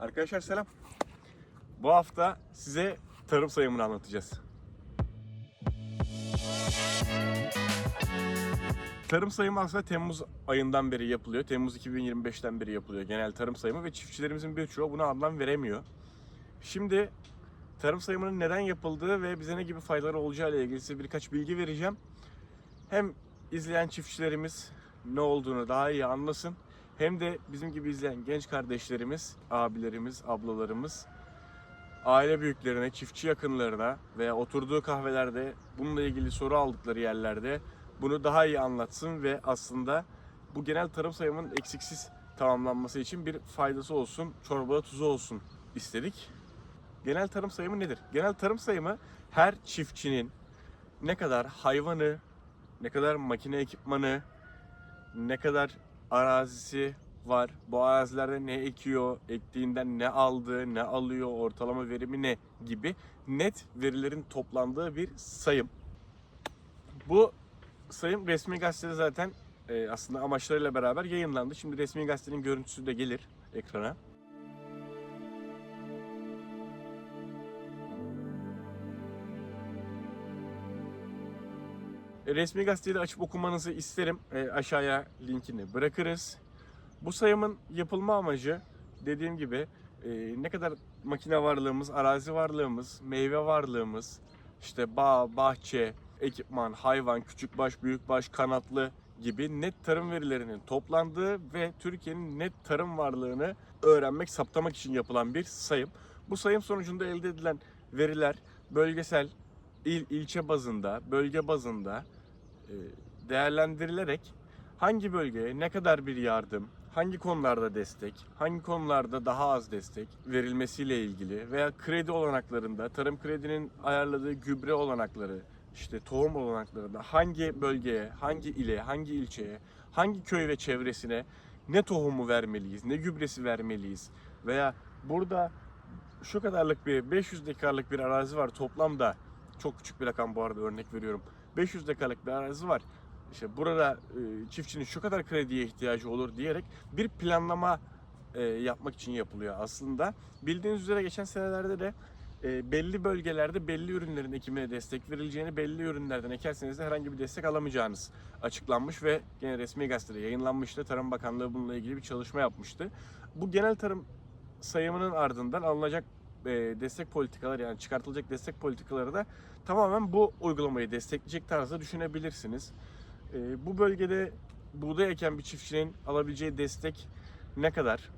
Arkadaşlar selam. Bu hafta size tarım sayımını anlatacağız. Tarım sayımı aslında Temmuz ayından beri yapılıyor. Temmuz 2025'ten beri yapılıyor genel tarım sayımı ve çiftçilerimizin birçoğu buna anlam veremiyor. Şimdi tarım sayımının neden yapıldığı ve bize ne gibi faydaları olacağı ile ilgili size birkaç bilgi vereceğim. Hem izleyen çiftçilerimiz ne olduğunu daha iyi anlasın hem de bizim gibi izleyen genç kardeşlerimiz, abilerimiz, ablalarımız aile büyüklerine, çiftçi yakınlarına veya oturduğu kahvelerde bununla ilgili soru aldıkları yerlerde bunu daha iyi anlatsın ve aslında bu genel tarım sayımının eksiksiz tamamlanması için bir faydası olsun, çorbada tuzu olsun istedik. Genel tarım sayımı nedir? Genel tarım sayımı her çiftçinin ne kadar hayvanı, ne kadar makine ekipmanı, ne kadar arazisi var, bu arazilerde ne ekiyor, ektiğinden ne aldı, ne alıyor, ortalama verimi ne gibi net verilerin toplandığı bir sayım. Bu sayım resmi gazetede zaten e, aslında amaçlarıyla beraber yayınlandı. Şimdi resmi gazetenin görüntüsü de gelir ekrana. Resmi gazeteyi açıp okumanızı isterim. E, aşağıya linkini bırakırız. Bu sayımın yapılma amacı dediğim gibi e, ne kadar makine varlığımız, arazi varlığımız, meyve varlığımız, işte bağ, bahçe, ekipman, hayvan, küçükbaş, büyükbaş, kanatlı gibi net tarım verilerinin toplandığı ve Türkiye'nin net tarım varlığını öğrenmek, saptamak için yapılan bir sayım. Bu sayım sonucunda elde edilen veriler bölgesel, il, ilçe bazında, bölge bazında değerlendirilerek hangi bölgeye ne kadar bir yardım, hangi konularda destek, hangi konularda daha az destek verilmesiyle ilgili veya kredi olanaklarında, tarım kredinin ayarladığı gübre olanakları, işte tohum olanaklarında hangi bölgeye, hangi ile, hangi ilçeye, hangi köy ve çevresine ne tohumu vermeliyiz, ne gübresi vermeliyiz veya burada şu kadarlık bir 500 dekarlık bir arazi var toplamda çok küçük bir rakam bu arada örnek veriyorum. 500 dekarlık bir arazi var. İşte burada e, çiftçinin şu kadar krediye ihtiyacı olur diyerek bir planlama e, yapmak için yapılıyor aslında. Bildiğiniz üzere geçen senelerde de e, belli bölgelerde belli ürünlerin ekimine destek verileceğini, belli ürünlerden ekerseniz de herhangi bir destek alamayacağınız açıklanmış ve gene resmi gazetede yayınlanmıştı. Tarım Bakanlığı bununla ilgili bir çalışma yapmıştı. Bu genel tarım sayımının ardından alınacak e, destek politikaları yani çıkartılacak destek politikaları da tamamen bu uygulamayı destekleyecek tarzda düşünebilirsiniz. E, bu bölgede buğday eken bir çiftçinin alabileceği destek ne kadar?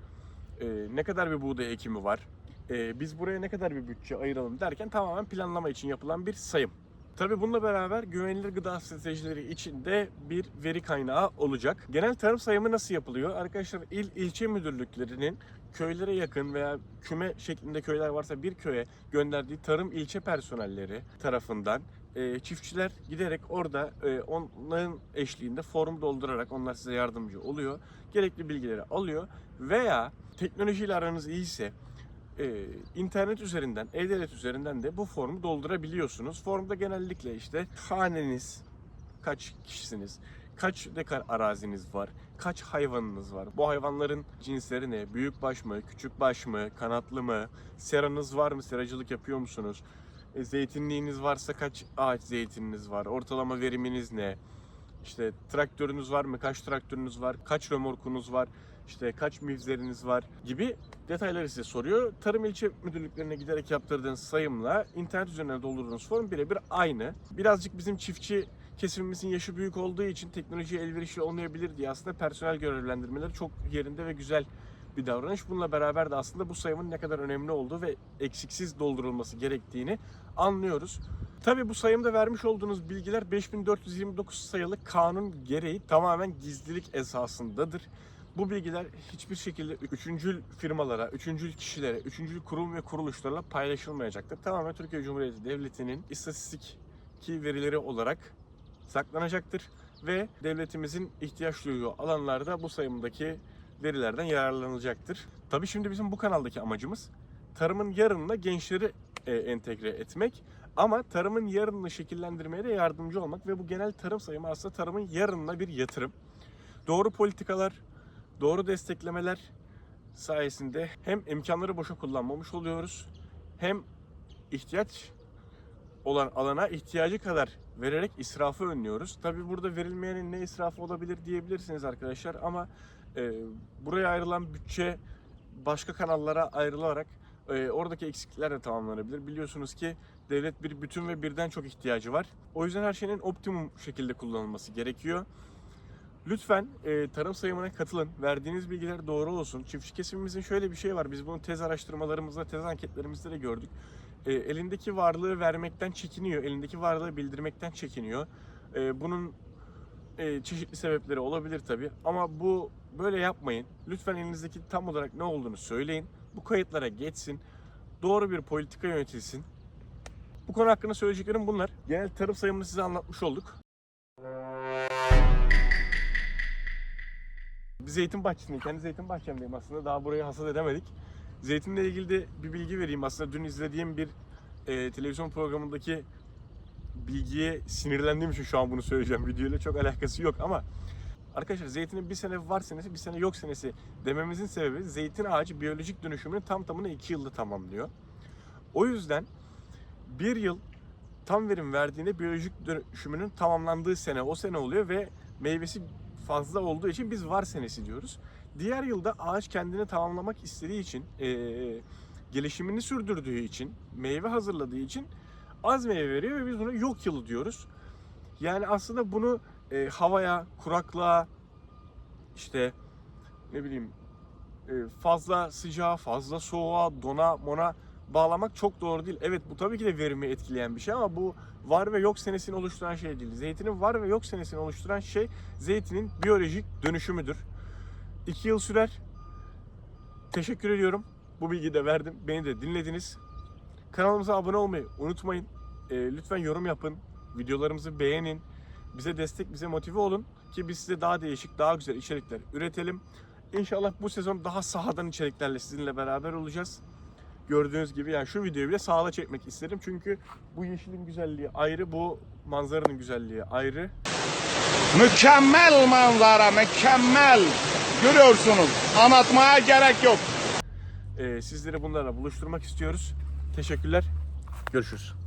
E, ne kadar bir buğday ekimi var? Biz buraya ne kadar bir bütçe ayıralım derken tamamen planlama için yapılan bir sayım. Tabii bununla beraber güvenilir gıda stratejileri için de bir veri kaynağı olacak. Genel tarım sayımı nasıl yapılıyor? Arkadaşlar il ilçe müdürlüklerinin köylere yakın veya küme şeklinde köyler varsa bir köye gönderdiği tarım ilçe personelleri tarafından e, çiftçiler giderek orada e, onların eşliğinde form doldurarak onlar size yardımcı oluyor. Gerekli bilgileri alıyor veya teknolojiyle aranız iyiyse e, internet üzerinden, e-devlet üzerinden de bu formu doldurabiliyorsunuz. Formda genellikle işte haneniz, kaç kişisiniz, kaç dekar araziniz var, kaç hayvanınız var, bu hayvanların cinsleri ne, büyükbaş mı, küçükbaş mı, kanatlı mı, seranız var mı, seracılık yapıyor musunuz, e, zeytinliğiniz varsa kaç ağaç zeytininiz var, ortalama veriminiz ne, işte traktörünüz var mı, kaç traktörünüz var, kaç römorkunuz var, işte kaç mivzeriniz var gibi detayları size soruyor. Tarım ilçe müdürlüklerine giderek yaptırdığınız sayımla internet üzerinden doldurduğunuz form birebir aynı. Birazcık bizim çiftçi kesimimizin yaşı büyük olduğu için teknolojiye elverişli olmayabilir diye aslında personel görevlendirmeleri çok yerinde ve güzel bir davranış. Bununla beraber de aslında bu sayımın ne kadar önemli olduğu ve eksiksiz doldurulması gerektiğini anlıyoruz. Tabii bu sayımda vermiş olduğunuz bilgiler 5429 sayılı kanun gereği tamamen gizlilik esasındadır. Bu bilgiler hiçbir şekilde üçüncül firmalara, üçüncül kişilere, üçüncül kurum ve kuruluşlarla paylaşılmayacaktır. Tamamen Türkiye Cumhuriyeti Devleti'nin istatistik ki verileri olarak saklanacaktır ve devletimizin ihtiyaç duyduğu alanlarda bu sayımdaki verilerden yararlanılacaktır. Tabii şimdi bizim bu kanaldaki amacımız tarımın yarınına gençleri e, entegre etmek ama tarımın yarınını şekillendirmeye de yardımcı olmak ve bu genel tarım sayımı aslında tarımın yarınına bir yatırım. Doğru politikalar, doğru desteklemeler sayesinde hem imkanları boşa kullanmamış oluyoruz hem ihtiyaç olan alana ihtiyacı kadar vererek israfı önlüyoruz. Tabi burada verilmeyenin ne israfı olabilir diyebilirsiniz arkadaşlar ama e, buraya ayrılan bütçe başka kanallara ayrılarak e, oradaki eksiklikler de tamamlanabilir. Biliyorsunuz ki devlet bir bütün ve birden çok ihtiyacı var. O yüzden her şeyin optimum şekilde kullanılması gerekiyor. Lütfen e, tarım sayımına katılın. Verdiğiniz bilgiler doğru olsun. Çiftçi kesimimizin şöyle bir şey var. Biz bunu tez araştırmalarımızda, tez anketlerimizde de gördük. E, elindeki varlığı vermekten çekiniyor. Elindeki varlığı bildirmekten çekiniyor. E, bunun e, çeşitli sebepleri olabilir tabi. Ama bu böyle yapmayın. Lütfen elinizdeki tam olarak ne olduğunu söyleyin. Bu kayıtlara geçsin. Doğru bir politika yönetilsin. Bu konu hakkında söyleyeceklerim bunlar. Genel tarım sayımını size anlatmış olduk. Bir zeytin bahçesindeyim. Kendi zeytin bahçemdeyim aslında. Daha burayı hasat edemedik. Zeytinle ilgili de bir bilgi vereyim. Aslında dün izlediğim bir e, televizyon programındaki bilgiye sinirlendiğim için şu an bunu söyleyeceğim. Videoyla çok alakası yok ama arkadaşlar zeytinin bir sene var senesi bir sene yok senesi dememizin sebebi zeytin ağacı biyolojik dönüşümünü tam tamına iki yılda tamamlıyor. O yüzden bir yıl tam verim verdiğinde biyolojik dönüşümünün tamamlandığı sene o sene oluyor ve meyvesi fazla olduğu için biz var senesi diyoruz. Diğer yılda ağaç kendini tamamlamak istediği için, eee, gelişimini sürdürdüğü için, meyve hazırladığı için az meyve veriyor ve biz buna yok yılı diyoruz. Yani aslında bunu e, havaya, kuraklığa, işte ne bileyim e, fazla sıcağa, fazla soğuğa, dona, mona bağlamak çok doğru değil. Evet bu tabii ki de verimi etkileyen bir şey ama bu var ve yok senesini oluşturan şey değil. Zeytinin var ve yok senesini oluşturan şey zeytinin biyolojik dönüşümüdür. İki yıl sürer. Teşekkür ediyorum. Bu bilgiyi de verdim. Beni de dinlediniz. Kanalımıza abone olmayı unutmayın. Ee, lütfen yorum yapın. Videolarımızı beğenin. Bize destek, bize motive olun ki biz size daha değişik, daha güzel içerikler üretelim. İnşallah bu sezon daha sahadan içeriklerle sizinle beraber olacağız. Gördüğünüz gibi yani şu videoyu bile sahada çekmek isterim. Çünkü bu yeşilin güzelliği ayrı, bu manzaranın güzelliği ayrı. Mükemmel manzara, mükemmel. Görüyorsunuz. Anlatmaya gerek yok. Ee, sizleri bunlarla buluşturmak istiyoruz. Teşekkürler. Görüşürüz.